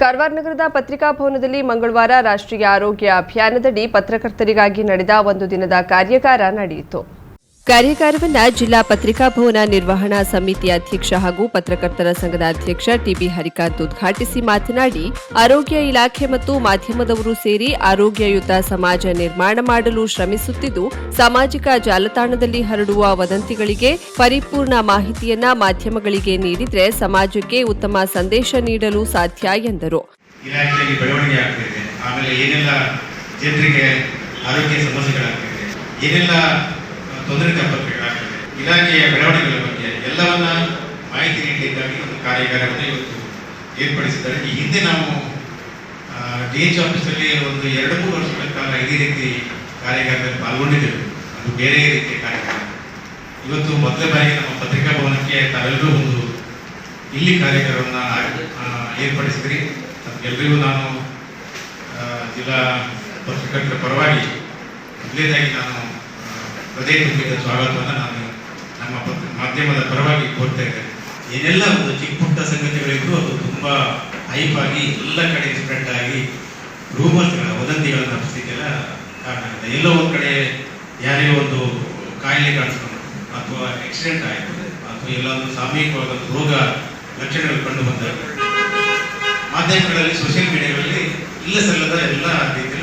ಕಾರವಾರ ನಗರದ ಪತ್ರಿಕಾ ಭವನದಲ್ಲಿ ಮಂಗಳವಾರ ರಾಷ್ಟ್ರೀಯ ಆರೋಗ್ಯ ಅಭಿಯಾನದಡಿ ಪತ್ರಕರ್ತರಿಗಾಗಿ ನಡೆದ ಒಂದು ದಿನದ ಕಾರ್ಯಾಗಾರ ನಡೆಯಿತು. ಕಾರ್ಯಾಗಾರವನ್ನ ಜಿಲ್ಲಾ ಪತ್ರಿಕಾ ಭವನ ನಿರ್ವಹಣಾ ಸಮಿತಿ ಅಧ್ಯಕ್ಷ ಹಾಗೂ ಪತ್ರಕರ್ತರ ಸಂಘದ ಅಧ್ಯಕ್ಷ ಟಿಬಿ ಹರಿಕಾಂತ್ ಉದ್ಘಾಟಿಸಿ ಮಾತನಾಡಿ, ಆರೋಗ್ಯ ಇಲಾಖೆ ಮತ್ತು ಮಾಧ್ಯಮದವರು ಸೇರಿ ಆರೋಗ್ಯಯುತ ಸಮಾಜ ನಿರ್ಮಾಣ ಮಾಡಲು ಶ್ರಮಿಸುತ್ತಿದ್ದು, ಸಾಮಾಜಿಕ ಜಾಲತಾಣದಲ್ಲಿ ಹರಡುವ ವದಂತಿಗಳಿಗೆ ಪರಿಪೂರ್ಣ ಮಾಹಿತಿಯನ್ನ ಮಾಧ್ಯಮಗಳಿಗೆ ನೀಡಿದರೆ ಸಮಾಜಕ್ಕೆ ಉತ್ತಮ ಸಂದೇಶ ನೀಡಲು ಸಾಧ್ಯ ಎಂದರು. ಏನೆಲ್ಲ ತೊಂದರೆ ತಪ್ಪುಗಳಾಗ್ತಿದೆ ಇಲಾಖೆಯ ಬೆಳವಣಿಗೆಗಳ ಬಗ್ಗೆ ಎಲ್ಲವನ್ನ ಮಾಹಿತಿ ನೀಡಲಿಕ್ಕಾಗಿ ಒಂದು ಕಾರ್ಯಾಗಾರವನ್ನು ಇವತ್ತು ಏರ್ಪಡಿಸಿದ್ದಾರೆ. ಈ ಹಿಂದೆ ನಾವು ಡಿ ಎಚ್ ಆಫೀಸಲ್ಲಿ ಒಂದು ಎರಡು ಮೂರು ವರ್ಷಗಳ ಕಾಲ ಇದೇ ರೀತಿ ಕಾರ್ಯಾಗಾರದಲ್ಲಿ ಪಾಲ್ಗೊಂಡಿದ್ದೇವೆ ಅದು ಬೇರೆ ರೀತಿಯ ಕಾರ್ಯಕ್ರಮ ಇವತ್ತು ಮೊದಲ ಬಾರಿಗೆ ನಮ್ಮ ಪತ್ರಿಕಾ ಭವನಕ್ಕೆ ತಾವೆಲ್ಲರೂ ಒಂದು ಇಲ್ಲಿ ಕಾರ್ಯಕ್ರಮವನ್ನು ಏರ್ಪಡಿಸಿದ್ರಿ. ಎಲ್ಲರಿಗೂ ನಾನು ಜಿಲ್ಲಾ ಪತ್ರಕರ್ತರ ಪರವಾಗಿ ಮೊದಲೇದಾಗಿ ನಾನು ಹೃದಯ ತುಂಬಿದ ಸ್ವಾಗತವನ್ನು ನಾನು ನಮ್ಮ ಮಾಧ್ಯಮದ ಪರವಾಗಿ ಕೋರ್ತಾ ಇದ್ದೇನೆ. ಏನೆಲ್ಲ ಒಂದು ಚಿಕ್ಕ ಪುಟ್ಟ ಸಂಗತಿಗಳಿದ್ರು ಅದು ತುಂಬ ಹೈಪ್ ಆಗಿ ಎಲ್ಲ ಕಡೆ ಸ್ಪ್ರೆಡ್ ಆಗಿ ರೂಮರ್ಸ್ಗಳ ವದಂತಿಗಳನ್ನು ಹಬ್ಬಿಸ್ಲಿಕ್ಕೆಲ್ಲ ಕಾರಣ ಆಗಿದೆ. ಎಲ್ಲೋ ಒಂದು ಕಡೆ ಯಾರಿಗೋ ಒಂದು ಕಾಯಿಲೆ ಕಾಣಿಸ್ಕೊಂಡು ಅಥವಾ ಆಕ್ಸಿಡೆಂಟ್ ಆಯಿತು, ಅಥವಾ ಎಲ್ಲಾದರೂ ಸಾಮೂಹಿಕವಾದ ರೋಗ ಲಕ್ಷಣಗಳು ಕಂಡು ಬಂದಾಗ, ಮಾಧ್ಯಮಗಳಲ್ಲಿ ಸೋಷಿಯಲ್ ಮೀಡಿಯಾಗಳಲ್ಲಿ ಇಲ್ಲ ಸಲ್ಲದ ಎಲ್ಲ ವದಂತಿಗಳು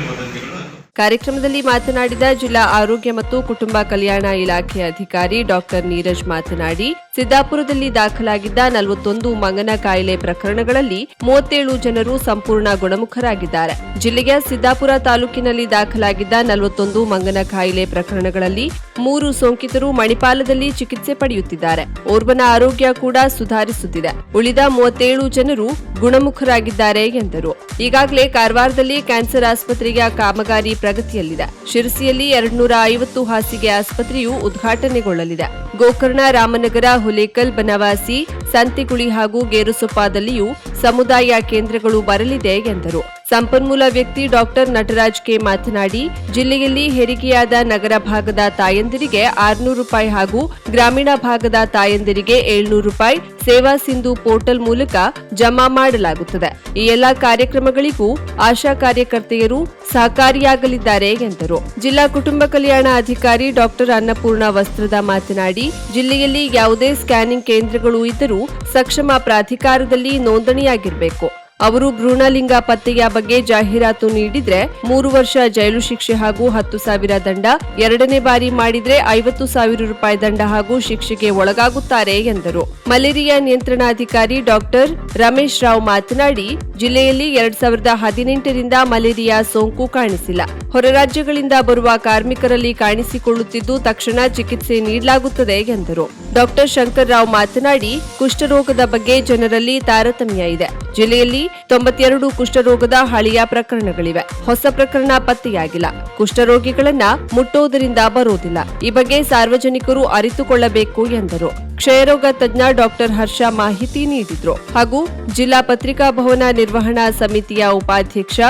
ಕಾರ್ಯಕ್ರಮದಲ್ಲಿ ಮಾತನಾಡಿದ ಜಿಲ್ಲಾ ಆರೋಗ್ಯ ಮತ್ತು ಕುಟುಂಬ ಕಲ್ಯಾಣ ಇಲಾಖೆ ಅಧಿಕಾರಿ ಡಾಕ್ಟರ್ ನೀರಜ್ ಮಾತನಾಡಿ ಸಿದ್ದಾಪುರದಲ್ಲಿ ದಾಖಲಾಗಿದ್ದ ನಲವತ್ತೊಂದು ಮಂಗನ ಕಾಯಿಲೆ ಪ್ರಕರಣಗಳಲ್ಲಿ ಮೂವತ್ತೇಳು ಜನರು ಸಂಪೂರ್ಣ ಗುಣಮುಖರಾಗಿದ್ದಾರೆ. ಜಿಲ್ಲೆಯ ಸಿದ್ದಾಪುರ ತಾಲೂಕಿನಲ್ಲಿ ದಾಖಲಾಗಿದ್ದ ನಲವತ್ತೊಂದು ಮಂಗನ ಕಾಯಿಲೆ ಪ್ರಕರಣಗಳಲ್ಲಿ ಮೂರು ಸೋಂಕಿತರು ಮಣಿಪಾಲದಲ್ಲಿ ಚಿಕಿತ್ಸೆ ಪಡೆಯುತ್ತಿದ್ದಾರೆ. ಓರ್ವನ ಆರೋಗ್ಯ ಕೂಡ ಸುಧಾರಿಸುತ್ತಿದೆ. ಉಳಿದ ಮೂವತ್ತೇಳು ಜನರು ಗುಣಮುಖರಾಗಿದ್ದಾರೆ ಎಂದರು. ಈಗಾಗಲೇ ಕಾರವಾರದಲ್ಲಿ ಕ್ಯಾನ್ಸರ್ ಆಸ್ಪತ್ರೆಯ ಕಾಮಗಾರಿ ಪ್ರಗತಿಯಲ್ಲಿದೆ. ಶಿರಸಿಯಲ್ಲಿ ಎರಡ್ನೂರ ಐವತ್ತು ಹಾಸಿಗೆ ಆಸ್ಪತ್ರೆಯು ಉದ್ಘಾಟನೆಗೊಳ್ಳಲಿದೆ. ಗೋಕರ್ಣ ರಾಮನಗರ ಹುಲೇಕಲ್ ಬನವಾಸಿ ಸಂತಿಗುಳಿ ಹಾಗೂ ಗೇರುಸೊಪ್ಪದಲ್ಲಿಯೂ ಸಮುದಾಯ ಕೇಂದ್ರಗಳು ಬರಲಿದೆ ಎಂದರು. ಸಂಪನ್ಮೂಲ ವ್ಯಕ್ತಿ ಡಾಕ್ಟರ್ ನಟರಾಜ್ ಕೆ ಮಾತನಾಡಿ, ಜಿಲ್ಲೆಯಲ್ಲಿ ಹೆರಿಗೆಯಾದ ನಗರ ಭಾಗದ ತಾಯಂದಿರಿಗೆ ಆರುನೂರು ರೂಪಾಯಿ ಹಾಗೂ ಗ್ರಾಮೀಣ ಭಾಗದ ತಾಯಂದಿರಿಗೆ ಏಳ್ನೂರು ರೂಪಾಯಿ ಸೇವಾ ಸಿಂಧು ಪೋರ್ಟಲ್ ಮೂಲಕ ಜಮಾ ಮಾಡಲಾಗುತ್ತದೆ. ಈ ಎಲ್ಲಾ ಕಾರ್ಯಕ್ರಮಗಳಿಗೂ ಆಶಾ ಕಾರ್ಯಕರ್ತೆಯರು ಸಹಕಾರಿಯಾಗಲಿದ್ದಾರೆ ಎಂದರು. ಜಿಲ್ಲಾ ಕುಟುಂಬ ಕಲ್ಯಾಣ ಅಧಿಕಾರಿ ಡಾಕ್ಟರ್ ಅನ್ನಪೂರ್ಣ ವಸ್ತ್ರದ ಮಾತನಾಡಿ, ಜಿಲ್ಲೆಯಲ್ಲಿ ಯಾವುದೇ ಸ್ಕ್ಯಾನಿಂಗ್ ಕೇಂದ್ರಗಳು ಇದ್ದರೂ ಸಕ್ಷಮ ಪ್ರಾಧಿಕಾರದಲ್ಲಿ ನೋಂದಣಿಯಾಗಿರಬೇಕು. ಅವರು ಭ್ರೂಣಲಿಂಗ ಪತ್ತೆಯ ಬಗ್ಗೆ ಜಾಹೀರಾತು ನೀಡಿದ್ರೆ ಮೂರು ವರ್ಷ ಜೈಲು ಶಿಕ್ಷೆ ಹಾಗೂ ಹತ್ತು ಸಾವಿರ ದಂಡ, ಎರಡನೇ ಬಾರಿ ಮಾಡಿದ್ರೆ ಐವತ್ತು ಸಾವಿರ ರೂಪಾಯಿ ದಂಡ ಹಾಗೂ ಶಿಕ್ಷೆಗೆ ಒಳಗಾಗುತ್ತಾರೆ ಎಂದರು. ಮಲೇರಿಯಾ ನಿಯಂತ್ರಣಾಧಿಕಾರಿ ಡಾಕ್ಟರ್ ರಮೇಶ್ ರಾವ್ ಮಾತನಾಡಿ, ಜಿಲ್ಲೆಯಲ್ಲಿ ಎರಡ್ ಸಾವಿರದ ಹದಿನೆಂಟರಿಂದ ಮಲೇರಿಯಾ ಸೋಂಕು ಕಾಣಿಸಿಲ್ಲ. ಹೊರ ರಾಜ್ಯಗಳಿಂದ ಬರುವ ಕಾರ್ಮಿಕರಲ್ಲಿ ಕಾಣಿಸಿಕೊಳ್ಳುತ್ತಿದ್ದು ತಕ್ಷಣ ಚಿಕಿತ್ಸೆ ನೀಡಲಾಗುತ್ತದೆ ಎಂದರು. ಡಾಕ್ಟರ್ ಶಂಕರ್ ರಾವ್ ಮಾತನಾಡಿ, ಕುಷ್ಠರೋಗದ ಬಗ್ಗೆ ಜನರಲ್ಲಿ ತಾರತಮ್ಯ ಇದೆ. ಜಿಲ್ಲೆಯಲ್ಲಿ ತೊಂಬತ್ತೆರಡು ಕುಷ್ಠರೋಗದ ಹಳೆಯ ಪ್ರಕರಣಗಳಿವೆ. ಹೊಸ ಪ್ರಕರಣ ಪತ್ತೆಯಾಗಿಲ್ಲ. ಕುಷ್ಠರೋಗಿಗಳನ್ನ ಮುಟ್ಟೋದರಿಂದ ಬರೋದಿಲ್ಲ. ಈ ಬಗ್ಗೆ ಸಾರ್ವಜನಿಕರು ಅರಿತುಕೊಳ್ಳಬೇಕು ಎಂದರು. ಕ್ಷಯರೋಗ ತಜ್ಞ ಡಾಕ್ಟರ್ ಹರ್ಷ ಮಾಹಿತಿ ನೀಡಿದ್ರು. ಹಾಗೂ ಜಿಲ್ಲಾ ಪತ್ರಿಕಾ ಭವನ ನಿರ್ವಹಣಾ ಸಮಿತಿಯ ಉಪಾಧ್ಯಕ್ಷ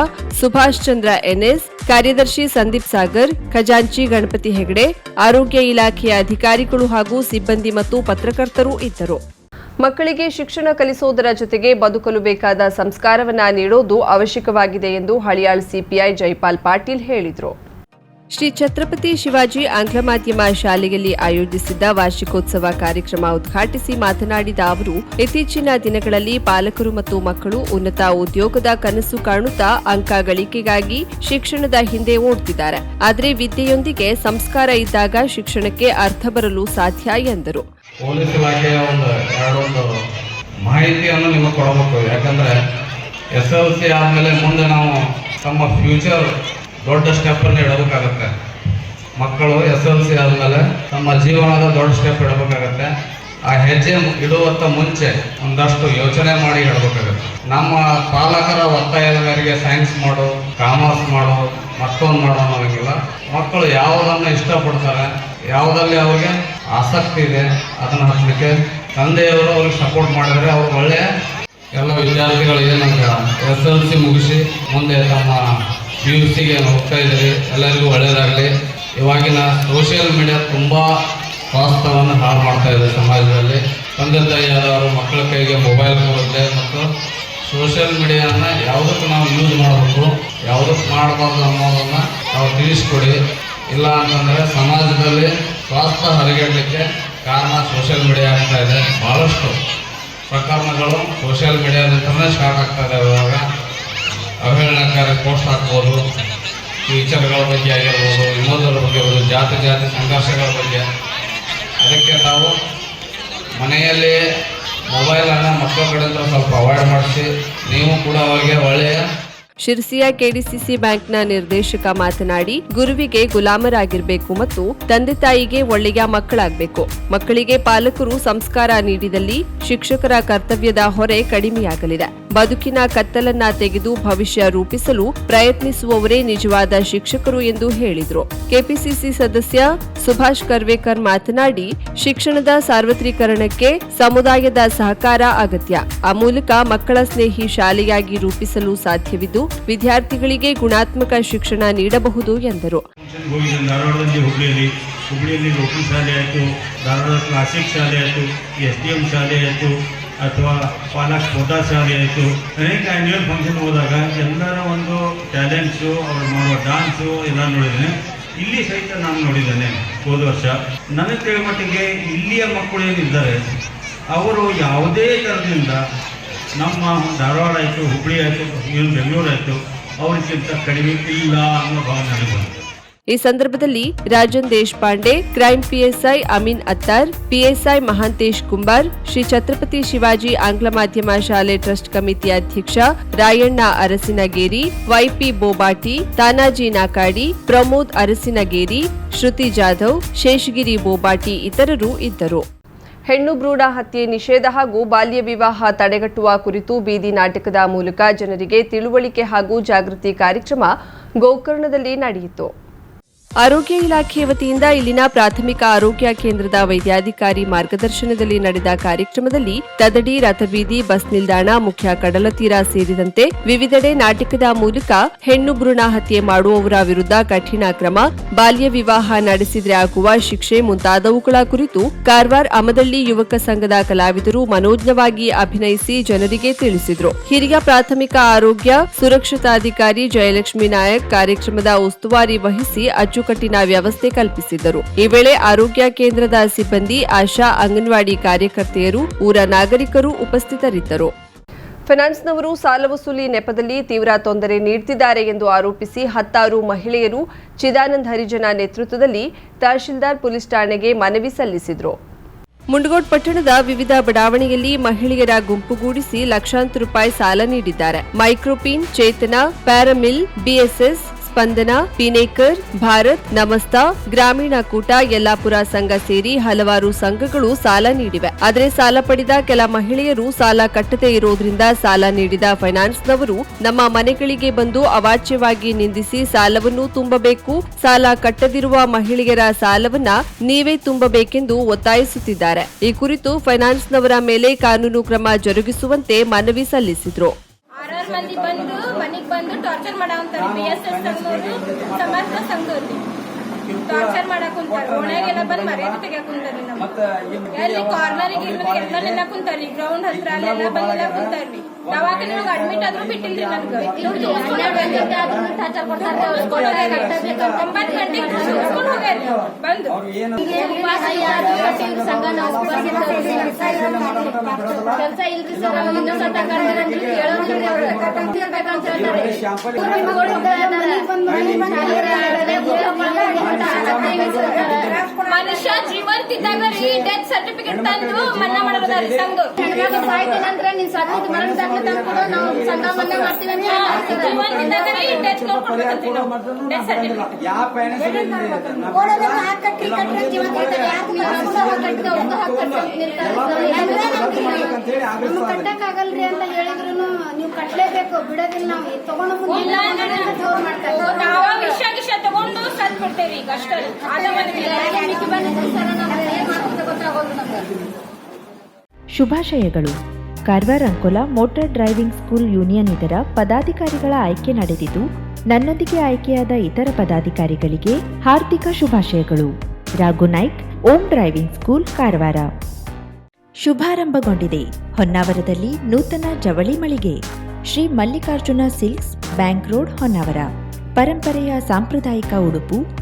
ಸುಭಾಷ್ ಚಂದ್ರ ಎನ್ಎಸ್, ಕಾರ್ಯದರ್ಶಿ ಸಂದೀಪ್ ಸಾಗರ್, ಖಜಾಂಚಿ ಗಣಪತಿ ಹೆಗಡೆ, ಆರೋಗ್ಯ ಇಲಾಖೆಯ ಅಧಿಕಾರಿಗಳು ಹಾಗೂ ಸಿಬ್ಬಂದಿ ಮತ್ತು ಪತ್ರಕರ್ತರು ಇದ್ದರು. ಮಕ್ಕಳಿಗೆ ಶಿಕ್ಷಣ ಕಲಿಸುವುದರ ಜೊತೆಗೆ ಬದುಕಲು ಬೇಕಾದ ಸಂಸ್ಕಾರವನ್ನ ನೀಡೋದು ಅವಶ್ಯಕವಾಗಿದೆ ಎಂದು ಹಳಿಯಾಳ್ ಸಿಪಿಐ ಜೈಪಾಲ್ ಪಾಟೀಲ್ ಹೇಳಿದರು. ಶ್ರೀ ಛತ್ರಪತಿ ಶಿವಾಜಿ ಆಂಗ್ಲ ಮಾಧ್ಯಮ ಶಾಲೆಯಲ್ಲಿ ಆಯೋಜಿಸಿದ್ದ ವಾರ್ಷಿಕೋತ್ಸವ ಕಾರ್ಯಕ್ರಮ ಉದ್ಘಾಟಿಸಿ ಮಾತನಾಡಿದ ಅವರು, ಇತ್ತೀಚಿನ ದಿನಗಳಲ್ಲಿ ಪಾಲಕರು ಮತ್ತು ಮಕ್ಕಳು ಉನ್ನತ ಉದ್ಯೋಗದ ಕನಸು ಕಾಣುತ್ತಾ ಅಂಕ ಗಳಿಕೆಗಾಗಿ ಶಿಕ್ಷಣದ ಹಿಂದೆ ಓಡ್ತಿದ್ದಾರೆ ಆದರೆ ವಿದ್ಯೆಯೊಂದಿಗೆ ಸಂಸ್ಕಾರ ಇದ್ದಾಗ ಶಿಕ್ಷಣಕ್ಕೆ ಅರ್ಥ ಬರಲು ಸಾಧ್ಯ ಎಂದರು. ಮಾಹಿತಿಯನ್ನು ಕೊಡಬೇಕು. ಯಾಕಂದರೆ ಎಸ್ ಎಲ್ ಸಿ ಆದಮೇಲೆ ಮುಂದೆ ನಾವು ತಮ್ಮ ಫ್ಯೂಚರ್ ದೊಡ್ಡ ಸ್ಟೆಪ್ಪನ್ನು ಇಡಬೇಕಾಗತ್ತೆ. ಮಕ್ಕಳು ಎಸ್ ಎಲ್ ಸಿ ಆದಮೇಲೆ ತಮ್ಮ ಜೀವನದ ದೊಡ್ಡ ಸ್ಟೆಪ್ ಇಡಬೇಕಾಗತ್ತೆ. ಆ ಹೆಜ್ಜೆ ಇಡುವತ್ತ ಮುಂಚೆ ಒಂದಷ್ಟು ಯೋಚನೆ ಮಾಡಿ ಇಡಬೇಕಾಗತ್ತೆ ನಮ್ಮ ಪಾಲಕರ ಒತ್ತಾಯದ ಮೇರೆಗೆ ಸೈನ್ಸ್ ಮಾಡು ಕಾಮರ್ಸ್ ಮಾಡು, ಮತ್ತೊಂದು ಮಾಡು ಅನ್ನೋಂಗಿಲ್ಲ ಮಕ್ಕಳು ಯಾವುದನ್ನು ಇಷ್ಟಪಡ್ತಾರೆ, ಯಾವುದಲ್ಲಿ ಅವ್ರಿಗೆ ಆಸಕ್ತಿ ಇದೆ, ಅದನ್ನು ಹಚ್ಚಲಿಕ್ಕೆ ತಂದೆಯವರು ಅವ್ರಿಗೆ ಸಪೋರ್ಟ್ ಮಾಡಿದರೆ ಅವ್ರು ಒಳ್ಳೆಯ ಎಲ್ಲ ವಿದ್ಯಾರ್ಥಿಗಳು ಏನಂತ ಎಸ್ ಎಲ್ ಸಿ ಮುಗಿಸಿ ಮುಂದೆ ತಮ್ಮ ಪಿ ಯು ಹೋಗ್ತಾ ಇದ್ದಾರೆ ಎಲ್ಲರಿಗೂ ಒಳ್ಳೆಯದಾಗಲಿ. ಇವಾಗಿನ ಸೋಷಿಯಲ್ ಮೀಡಿಯಾ ತುಂಬ ಸ್ವಾಸ್ಥ್ಯವನ್ನು ಹಾಳು ಮಾಡ್ತಾ ಇದೆ ಸಮಾಜದಲ್ಲಿ. ತಂದೆ ತಾಯಿಯಾದವರು ಮಕ್ಕಳ ಕೈಗೆ ಮೊಬೈಲ್ ಕೊಡುತ್ತೆ ಮತ್ತು ಸೋಷಿಯಲ್ ಮೀಡಿಯಾನ ಯಾವುದಕ್ಕೆ ನಾವು ಯೂಸ್ ಮಾಡಬೇಕು. ಯಾವುದಕ್ಕೆ ಮಾಡಬಾರ್ದು ಅನ್ನೋದನ್ನು ನಾವು ತಿಳಿಸ್ಕೊಡಿ. ಇಲ್ಲ ಅಂತಂದರೆ ಸಮಾಜದಲ್ಲಿ ಸ್ವಾಸ್ಥ್ಯ ಹರಿಗೆಡಲಿಕ್ಕೆ ಕಾರಣ ಸೋಷಿಯಲ್ ಮೀಡಿಯಾ ಆಗ್ತಾ ಇದೆ. ಭಾಳಷ್ಟು ಪ್ರಕರಣಗಳು ಸೋಷಿಯಲ್ ಮೀಡಿಯಾದಿಂದಲೇ ಸ್ಟಾರ್ಟ್ ಆಗ್ತಾ ಇದೆ ಇವಾಗ. ಅವಹೇಳನಕಾರಿ ಪೋಸ್ಟ್ ಹಾಕ್ಬೋದು ಟೀಚರ್ಗಳ ಬಗ್ಗೆ ಆಗಿರ್ಬೋದು, ಇನ್ನೊಂದರ ಬಗ್ಗೆ ಇರ್ಬೋದು ಜಾತಿ ಜಾತಿ ಸಂಘರ್ಷಗಳ ಬಗ್ಗೆ. ಅದಕ್ಕೆ ನಾವು ಮನೆಯಲ್ಲಿ ಮೊಬೈಲನ್ನು ಮಕ್ಕಳ ಕಡೆಯಿಂದ ಸ್ವಲ್ಪ ಅವಾಯ್ಡ್ ಮಾಡಿಸಿ, ನೀವು ಕೂಡ ಅವರಿಗೆ ಒಳ್ಳೆಯ ಶಿರ್ಸಿಯ ಕೆಡಿಸಿಸಿ ಬ್ಯಾಂಕ್ನ ನಿರ್ದೇಶಕ ಮಾತನಾಡಿ, ಗುರುವಿಗೆ ಗುಲಾಮರಾಗಿರಬೇಕು ಮತ್ತು ತಂದೆ ತಾಯಿಗೆ ಒಳ್ಳೆಯ ಮಕ್ಕಳಾಗಬೇಕು. ಮಕ್ಕಳಿಗೆ ಪಾಲಕರು ಸಂಸ್ಕಾರ ನೀಡಿದಲ್ಲಿ ಶಿಕ್ಷಕರ ಕರ್ತವ್ಯದ ಹೊರೆ ಕಡಿಮೆಯಾಗಲಿದೆ. ಬದುಕಿನ ಕತ್ತಲನ್ನ ತೆಗೆದು ಭವಿಷ್ಯ ರೂಪಿಸಲು ಪ್ರಯತ್ನಿಸುವವರೇ ನಿಜವಾದ ಶಿಕ್ಷಕರು ಎಂದು ಹೇಳಿದರು. ಕೆಪಿಸಿಸಿ ಸದಸ್ಯ ಸುಭಾಷ್ ಕರ್ವೇಕರ್ ಮಾತನಾಡಿ, ಶಿಕ್ಷಣದ ಸಾರ್ವತ್ರೀಕರಣಕ್ಕೆ ಸಮುದಾಯದ ಸಹಕಾರ ಅಗತ್ಯ. ಆ ಮೂಲಕ ಮಕ್ಕಳ ಸ್ನೇಹಿ ಶಾಲೆಯಾಗಿ ರೂಪಿಸಲು ಸಾಧ್ಯವಿದ್ದು, ವಿದ್ಯಾರ್ಥಿಗಳಿಗೆ ಗುಣಾತ್ಮಕ ಶಿಕ್ಷಣ ನೀಡಬಹುದು ಎಂದರು. ಹುಬ್ಬಳ್ಳಿಯಲ್ಲಿ ಶಾಲೆ ಆಯಿತು ಧಾರವಾಡ ಕ್ಲಾಸಿಕ್ ಶಾಲೆ ಆಯಿತು, ಎಸ್ ಡಿ ಎಂ ಶಾಲೆ ಆಯಿತು ಅಥವಾ ಪಾಲಕ್ ಸ್ಫೋಟ ಶಾಲೆ ಆಯಿತು ಅನೇಕ ಆ್ಯನ್ಯುವಲ್ ಫಂಕ್ಷನ್ ಹೋದಾಗ ಎಲ್ಲರ ಒಂದು ಟ್ಯಾಲೆಂಟ್ಸು ಅವ್ರು ಮಾಡುವ ಡಾನ್ಸು ಎಲ್ಲ ನೋಡಿದ್ದೇನೆ. ಇಲ್ಲಿ ಸಹಿತ ನಾನು ನೋಡಿದ್ದೇನೆ ಹೋದ ವರ್ಷ. ನನಗೆ ತಿಳಿದ ಮಟ್ಟಿಗೆ ಇಲ್ಲಿಯ ಮಕ್ಕಳು ಏನಿದ್ದಾರೆ, ಅವರು ಯಾವುದೇ ಥರದಿಂದ ನಮ್ಮ ಧಾರವಾಡ ಆಯಿತು ಹುಬ್ಬಳ್ಳಿ ಆಯಿತು ಬೆಂಗಳೂರು ಆಯಿತು, ಅವ್ರಿಗಿಂತ ಕಡಿಮೆ ಇಲ್ಲ ಅನ್ನೋ ಭಾವನೆ ನನಗೆ ಬಂತು. ಈ ಸಂದರ್ಭದಲ್ಲಿ Rajan Deshpande, crime PSI Ameen Attar, PSI Mahantesh Kumbar, Shri Chhatrapati Shivaji ಆಂಗ್ಲ ಮಾಧ್ಯಮ ಶಾಲೆ ಟ್ರಸ್ಟ್ ಕಮಿಟಿ ಅಧ್ಯಕ್ಷ ರಾಯಣ್ಣ ಅರಸಿನಗೇರಿ, ವೈಪಿ ಬೋಬಾಟಿ, ತಾನಾಜಿ ನಾಕಾಡಿ, ಪ್ರಮೋದ್ ಅರಸಿನಗೇರಿ, ಶ್ರುತಿ ಜಾಧವ್, ಶೇಷಗಿರಿ ಬೋಬಾಟಿ ಇತರರು ಇದ್ದರು. ಹೆಣ್ಣು ಭ್ರೂಣ ಹತ್ಯೆ ನಿಷೇಧ ಹಾಗೂ ಬಾಲ್ಯ ವಿವಾಹ ತಡೆಗಟ್ಟುವ ಕುರಿತು ಬೀದಿ ನಾಟಕದ ಮೂಲಕ ಜನರಿಗೆ ತಿಳುವಳಿಕೆ ಹಾಗೂ ಜಾಗೃತಿ ಕಾರ್ಯಕ್ರಮ ಗೋಕರ್ಣದಲ್ಲಿ ನಡೆಯಿತು. ಆರೋಗ್ಯ ಇಲಾಖೆ ವತಿಯಿಂದ ಇಲ್ಲಿನ ಪ್ರಾಥಮಿಕ ಆರೋಗ್ಯ ಕೇಂದ್ರದ ವೈದ್ಯಾಧಿಕಾರಿ ಮಾರ್ಗದರ್ಶನದಲ್ಲಿ ನಡೆದ ಕಾರ್ಯಕ್ರಮದಲ್ಲಿ ತದಡಿ, ರಥಬೀದಿ, ಬಸ್ ನಿಲ್ದಾಣ, ಮುಖ್ಯ ಕಡಲತೀರ ಸೇರಿದಂತೆ ವಿವಿಧೆಡೆ ನಾಟಕದ ಮೂಲಕ ಹೆಣ್ಣು ಭ್ರೂಣ ಹತ್ಯೆ ಮಾಡುವವರ ವಿರುದ್ಧ ಕಠಿಣ ಕ್ರಮ, ಬಾಲ್ಯ ವಿವಾಹ ನಡೆಸಿದ್ರೆ ಆಗುವ ಶಿಕ್ಷೆ ಮುಂತಾದವುಗಳ ಕುರಿತು ಕಾರವಾರ ಅಮದಳ್ಳಿ ಯುವಕ ಸಂಘದ ಕಲಾವಿದರು ಮನೋಜ್ಞವಾಗಿ ಅಭಿನಯಿಸಿ ಜನರಿಗೆ ತಿಳಿಸಿದರು. ಹಿರಿಯ ಪ್ರಾಥಮಿಕ ಆರೋಗ್ಯ, ಸುರಕ್ಷತಾಧಿಕಾರಿ ಜಯಲಕ್ಷ್ಮಿ ನಾಯಕ್ ಕಾರ್ಯಕ್ರಮದ ಉಸ್ತುವಾರಿ ವಹಿಸಿ ಅಚ್ಚುಕಟ್ಟಿನ ವ್ಯವಸ್ಥೆ ಕಲ್ಪಿಸಿದ್ದರು. ಈ ವೇಳೆ ಆರೋಗ್ಯ ಕೇಂದ್ರದ ಸಿಬ್ಬಂದಿ ಆಶಾ ಅಂಗನವಾಡಿ ಕಾರ್ಯಕರ್ತೆಯರು, ಊರ ನಾಗರಿಕರು ಉಪಸ್ಥಿತರಿದ್ದರು. ಫೈನಾನ್ಸ್ನವರು ಸಾಲ ವಸೂಲಿ ನೆಪದಲ್ಲಿ ತೀವ್ರ ತೊಂದರೆ ನೀಡುತ್ತಿದ್ದಾರೆ ಎಂದು ಆರೋಪಿಸಿ ಹತ್ತಾರು ಮಹಿಳೆಯರು ಚಿದಾನಂದ ಹರಿಜನ ನೇತೃತ್ವದಲ್ಲಿ ತಹಶೀಲ್ದಾರ್ ಪೊಲೀಸ್ ಠಾಣೆಗೆ ಮನವಿ ಸಲ್ಲಿಸಿದರು. ಮುಂಡಗೋಡ್ ಪಟ್ಟಣದ ವಿವಿಧ ಬಡಾವಣೆಯಲ್ಲಿ ಮಹಿಳೆಯರ ಗುಂಪುಗೂಡಿಸಿ ಲಕ್ಷಾಂತರ ರೂಪಾಯಿ ಸಾಲ ನೀಡಿದ್ದಾರೆ. ಮೈಕ್ರೋಪಿನ್, ಚೇತನ, ಪ್ಯಾರಮಿಲ್, ಬಿಎಸ್ಎಸ್ ಸ್ಪಂದನ, ಪಿನೇಕರ್, ಭಾರತ್, ನಮಸ್ತ, ಗ್ರಾಮೀಣ ಕೂಟ, ಯಲ್ಲಾಪುರ ಸಂಘ ಸೇರಿ ಹಲವಾರು ಸಂಘಗಳು ಸಾಲ ನೀಡಿವೆ. ಆದರೆ ಸಾಲ ಪಡೆದ ಕೆಲ ಮಹಿಳೆಯರು ಸಾಲ ಕಟ್ಟದೇ ಇರೋದ್ರಿಂದ ಸಾಲ ನೀಡಿದ ಫೈನಾನ್ಸ್ನವರು ನಮ್ಮ ಮನೆಗಳಿಗೆ ಬಂದು ಅವಾಚ್ಯವಾಗಿ ನಿಂದಿಸಿ ಸಾಲವನ್ನು ತುಂಬಬೇಕು. ಸಾಲ ಕಟ್ಟದಿರುವ ಮಹಿಳೆಯರ ಸಾಲವನ್ನ ನೀವೇ ತುಂಬಬೇಕೆಂದು ಒತ್ತಾಯಿಸುತ್ತಿದ್ದಾರೆ. ಈ ಕುರಿತು ಫೈನಾನ್ಸ್ನವರ ಮೇಲೆ ಕಾನೂನು ಕ್ರಮ ಜರುಗಿಸುವಂತೆ ಮನವಿ ಸಲ್ಲಿಸಿದ್ರು. ಟಾರ್ಚರ್ ಮಾಡಾವಂತಾರ ಬಿ ಎಸ್ ಎಸ್ ಸಂಘದವ್ರು ಸಮರ್ಥ ಸಂಘದವ್ರು ಟಾರ್ಚರ್ ಮಾಡಕ್ ಕುಂತಾರ ಓಣ್ಯಾಗೆಲ್ಲ ಬಂದ್ ಮರ್ಯಾದೆ ತೆಗ್ಯಾಕ ಕುಂತಾರಿ ನಮ್ಮ ಎಲ್ಲಿ ಕಾರ್ನರ್ ಗಿರ್ನರ್ ಎಲ್ಲ ನಿನ್ನ ಕುಂತಾರಿ ಗ್ರೌಂಡ್ ಹತ್ರ ಅಲ್ಲೆಲ್ಲ ಬಂದೆಲ್ಲ ಕುಂತಾರ್ರಿ ದವಾಖಾನೆ ಒಳಗ ಅಡ್ಮಿಟ್ ಆದ್ರೂ ಬಿಟ್ಟಿಲ್ರಿ ನನ್ಗ ಒಂಬತ್ತು ಗಂಟೆಗೆ ತೋರ್ಸ್ಕೊಂಡ್ ಹೋಗ್ಯಾರಿ ಬಂದು ಕೆಲಸ ಇಲ್ರಿ ಸರ್ ಅವ್ರು ಹೇಳ್ತಾರೆ ಮನುಷ್ಯ ಜೀವಂತಿದ್ದಾಗ ರೀ ಡೆತ್ ಸರ್ಟಿಫಿಕೇಟ್ ತಂದು ಮನ್ನಾ ಮಾಡೋದಾರಿ ಸಂಘದವ್ರು ಹೆಣ್ಮಕ್ಳು ನೀನ್ ಸತ್ತಿದ್ ಮರಣ ದಾಖಲೆ ತಂದ್ಕೊಡು ನಾವು ಸಂಘ ಮನ್ನಾ ಮಾಡ್ತೀವಿ ಅಂತ. ಜೀವಂತಿದ್ದಾಗ ರೀ ಡೆತ್ ಸರ್ಟಿಫಿಕೇಟ್ ನಾವು ಡೆತ್ ಸರ್ಟಿಫಿಕೇಟ್ ಯಾವ ಪಯಣ ಕೊಡೋದನ್ನ ಹಾಕ್ ಕಟ್ರಿ ಕಟ್ರಿ ಜೀವಂತ ಇರ್ತಾರೆ. ಯಾಕ್ ನೀವು ನಮ್ಗೂ ಹಾಕ್ ಕಟ್ಟಿ ಅವ್ರಿಗೂ ಹಾಕ್ ಕಟ್ಟಿ ಅಂತ ಹೇಳಿದ್ರು ನೀವು ಕಟ್ಲೇಬೇಕು. ಬಿಡೋದಿಲ್ಲ ನಾವು. ತಗೊಂಡು ವಿಷ ಸತ್ ಬಿಡ್ತೇವಿ ಈಗ ಅಷ್ಟೇ. ಶುಭಾಶಯಗಳು. Karwar Ankola motor driving school union ಇದರ ಪದಾಧಿಕಾರಿಗಳ ಆಯ್ಕೆ ನಡೆದಿದ್ದು ನನ್ನೊಂದಿಗೆ ಆಯ್ಕೆಯಾದ ಇತರ ಪದಾಧಿಕಾರಿಗಳಿಗೆ ಹಾರ್ದಿಕ ಶುಭಾಶಯಗಳು. Raghu Naik, Om driving school, Karwar. ಶುಭಾರಂಭಗೊಂಡಿದೆ. ಹೊನ್ನಾವರದಲ್ಲಿ ನೂತನ ಜವಳಿ ಮಳಿಗೆ. Shri Mallikarjuna silks bank road, Honnavar. ಪರಂಪರೆಯ ಸಾಂಪ್ರದಾಯಿಕ ಉಡುಪು